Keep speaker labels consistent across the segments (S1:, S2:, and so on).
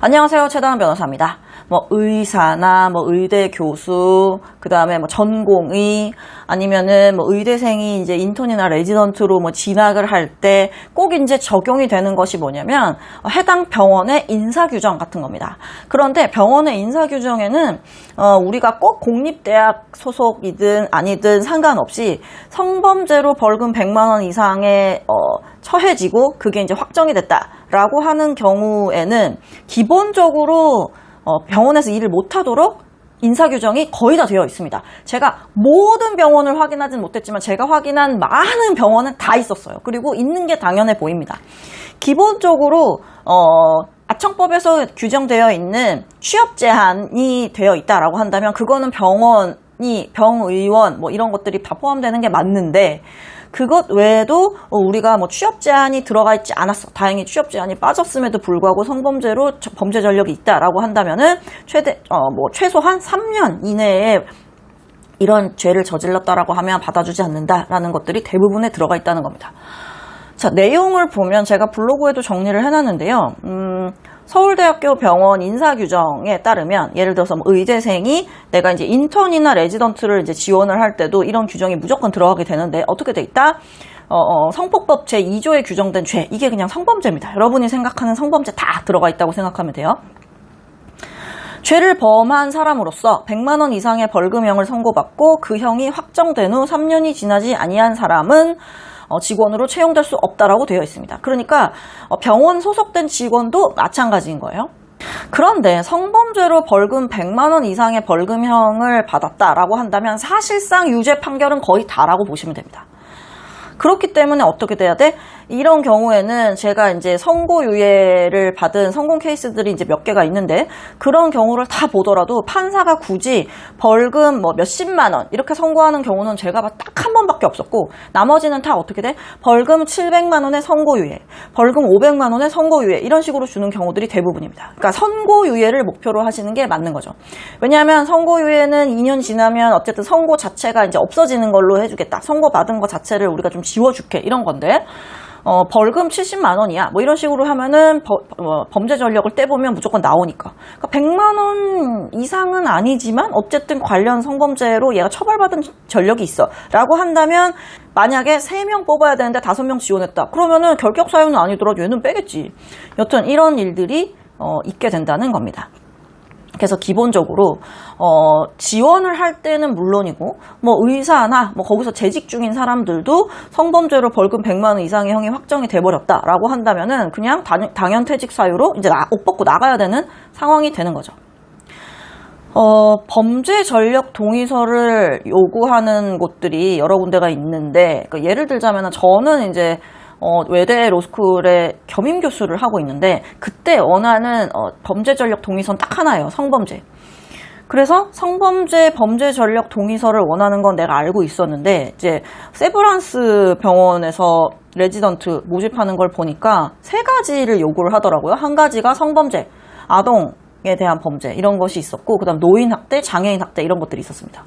S1: 안녕하세요. 최다은 변호사입니다. 뭐 의사나 뭐 의대 교수, 그 다음에 뭐 전공의, 아니면은 뭐 의대생이 이제 인턴이나 레지던트로 뭐 진학을 할 때 꼭 이제 적용이 되는 것이 뭐냐면 어, 해당 병원의 인사 규정 같은 겁니다. 그런데 병원의 인사 규정에는 어, 우리가 꼭 공립대학 소속이든 아니든 상관없이 성범죄로 벌금 100만 원 이상의 어, 처해지고 그게 이제 확정이 됐다라고 하는 경우에는 기본적으로 어, 병원에서 일을 못하도록 인사 규정이 거의 다 되어 있습니다. 제가 모든 병원을 확인하진 못했지만 제가 확인한 많은 병원은 다 있었어요. 그리고 있는 게 당연해 보입니다. 기본적으로 어, 아청법에서 규정되어 있는 취업 제한이 되어 있다라고 한다면 그거는 병원이 병의원 뭐 이런 것들이 다 포함되는 게 맞는데 그것 외에도 우리가 뭐 취업 제한이 들어가 있지 않았어. 다행히 취업 제한이 빠졌음에도 불구하고 성범죄로 저- 범죄 전력이 있다라고 한다면은 최대 어 뭐 최소한 3년 이내에 이런 죄를 저질렀다라고 하면 받아주지 않는다라는 것들이 대부분에 들어가 있다는 겁니다. 자, 내용을 보면 제가 블로그에도 정리를 해놨는데요. 음, 서울대학교 병원 인사 규정에 따르면 예를 들어서 뭐 의대생이 내가 이제 인턴이나 레지던트를 이제 지원을 할 때도 이런 규정이 무조건 들어가게 되는데 어떻게 돼 있다? 어, 어, 성폭법 제2조에 규정된 죄 이게 그냥 성범죄입니다. 여러분이 생각하는 성범죄 다 들어가 있다고 생각하면 돼요. 죄를 범한 사람으로서 100만 원 이상의 벌금형을 선고받고 그 형이 확정된 후 3년이 지나지 아니한 사람은 어, 직원으로 채용될 수 없다라고 되어 있습니다. 그러니까 어, 병원 소속된 직원도 마찬가지인 거예요. 그런데 성범죄로 벌금 100만 원 이상의 벌금형을 받았다라고 한다면 사실상 유죄 판결은 거의 다라고 보시면 됩니다. 그렇기 때문에 어떻게 돼야 돼? 이런 경우에는 제가 이제 선고유예를 받은 성공 케이스들이 이제 몇 개가 있는데 그런 경우를 다 보더라도 판사가 굳이 벌금 뭐 몇십만 원 이렇게 선고하는 경우는 제가 딱 한 번밖에 없었고 나머지는 다 어떻게 돼? 벌금 700만 원의 선고유예, 벌금 500만 원의 선고유예 이런 식으로 주는 경우들이 대부분입니다. 그러니까 선고유예를 목표로 하시는 게 맞는 거죠. 왜냐하면 선고유예는 2년 지나면 어쨌든 선고 자체가 이제 없어지는 걸로 해주겠다. 선고 받은 거 자체를 우리가 좀 지워줄게 이런 건데 어, 벌금 70만 원이야. 뭐 이런 식으로 하면은 버- 어, 범죄 전력을 떼보면 무조건 나오니까. 그러니까 100만 원 이상은 아니지만 어쨌든 관련 성범죄로 얘가 처벌받은 전력이 있어. 라고 한다면 만약에 3명 뽑아야 되는데 5명 지원했다. 그러면은 결격 사유는 아니더라도 얘는 빼겠지. 여튼 이런 일들이 어, 있게 된다는 겁니다. 그래서 기본적으로 어, 지원을 할 때는 물론이고 뭐 의사나 뭐 거기서 재직 중인 사람들도 성범죄로 벌금 100만 원 이상의 형이 확정이 돼 버렸다라고 한다면은 그냥 당, 당연 퇴직 사유로 이제 나- 옷 벗고 나가야 되는 상황이 되는 거죠. 어, 범죄 전력 동의서를 요구하는 곳들이 여러 군데가 있는데, 그 예를 들자면 저는 이제 어, 외대 로스쿨에 겸임 교수를 하고 있는데, 그때 원하는 어, 범죄 전력 동의서는 딱 하나예요. 성범죄. 그래서 성범죄 범죄 전력 동의서를 원하는 건 내가 알고 있었는데 이제 세브란스 병원에서 레지던트 모집하는 걸 보니까 세 가지를 요구를 하더라고요. 한 가지가 성범죄, 아동에 대한 범죄 이런 것이 있었고 그다음 노인 학대, 장애인 학대 이런 것들이 있었습니다.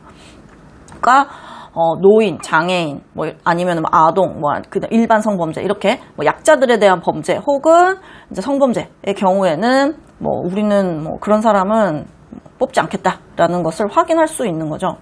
S1: 그러니까 어, 노인, 장애인, 뭐 아니면 뭐 아동, 뭐 그다음 일반 성범죄 이렇게 뭐 약자들에 대한 범죄 혹은 이제 성범죄의 경우에는 뭐 우리는 뭐 그런 사람은 뽑지 않겠다라는 것을 확인할 수 있는 거죠.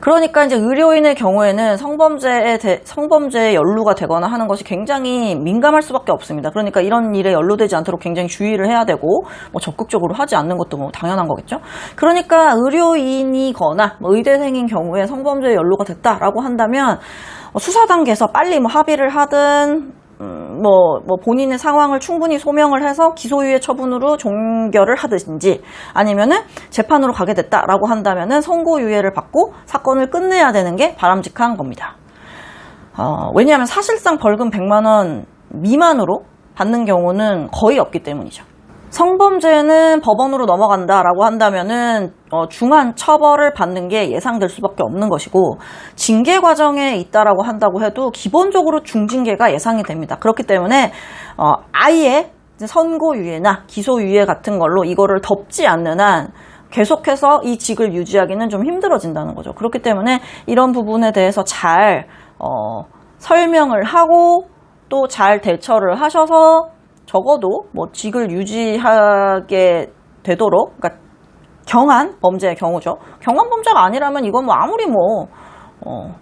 S1: 그러니까 이제 의료인의 경우에는 성범죄에 대, 성범죄에 연루가 되거나 하는 것이 굉장히 민감할 수밖에 없습니다. 그러니까 이런 일에 연루되지 않도록 굉장히 주의를 해야 되고 뭐 적극적으로 하지 않는 것도 뭐 당연한 거겠죠. 그러니까 의료인이거나 뭐 의대생인 경우에 성범죄에 연루가 됐다라고 한다면 어, 수사 단계에서 빨리 뭐 합의를 하든 음, 뭐, 뭐 본인의 상황을 충분히 소명을 해서 기소유예 처분으로 종결을 하든지 아니면은 재판으로 가게 됐다라고 한다면은 선고유예를 받고 사건을 끝내야 되는 게 바람직한 겁니다. 어, 왜냐하면 사실상 벌금 100만 원 미만으로 받는 경우는 거의 없기 때문이죠. 성범죄는 법원으로 넘어간다라고 한다면은 어, 중한 처벌을 받는 게 예상될 수밖에 없는 것이고 징계 과정에 있다라고 한다고 해도 기본적으로 중징계가 예상이 됩니다. 그렇기 때문에 어, 아예 선고유예나 기소유예 같은 걸로 이거를 덮지 않는 한 계속해서 이 직을 유지하기는 좀 힘들어진다는 거죠. 그렇기 때문에 이런 부분에 대해서 잘 어, 설명을 하고 또 잘 대처를 하셔서 적어도 뭐 직을 유지하게 되도록 그러니까 경한 범죄의 경우죠. 경한 범죄가 아니라면 이건 뭐 아무리 뭐, 어,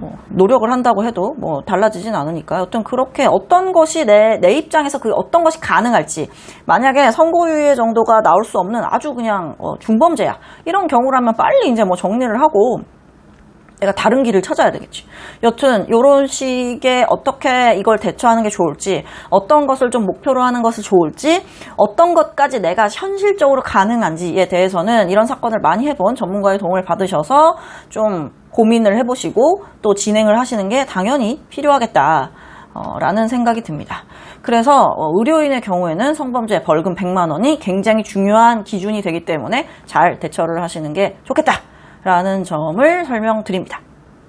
S1: 뭐 노력을 한다고 해도 뭐 달라지진 않으니까. 여튼 그렇게 어떤 것이 내, 내 입장에서 그 어떤 것이 가능할지. 만약에 선고유예 정도가 나올 수 없는 아주 그냥 어, 중범죄야. 이런 경우라면 빨리 이제 뭐 정리를 하고 내가 다른 길을 찾아야 되겠지. 여튼 이런 식의 어떻게 이걸 대처하는 게 좋을지, 어떤 것을 좀 목표로 하는 것이 좋을지, 어떤 것까지 내가 현실적으로 가능한지에 대해서는 이런 사건을 많이 해본 전문가의 도움을 받으셔서 좀 고민을 해보시고 또 진행을 하시는 게 당연히 필요하겠다. 어, 라는 생각이 듭니다. 그래서 어, 의료인의 경우에는 성범죄 벌금 100만 원이 굉장히 중요한 기준이 되기 때문에 잘 대처를 하시는 게 좋겠다. 라는 점을 설명드립니다.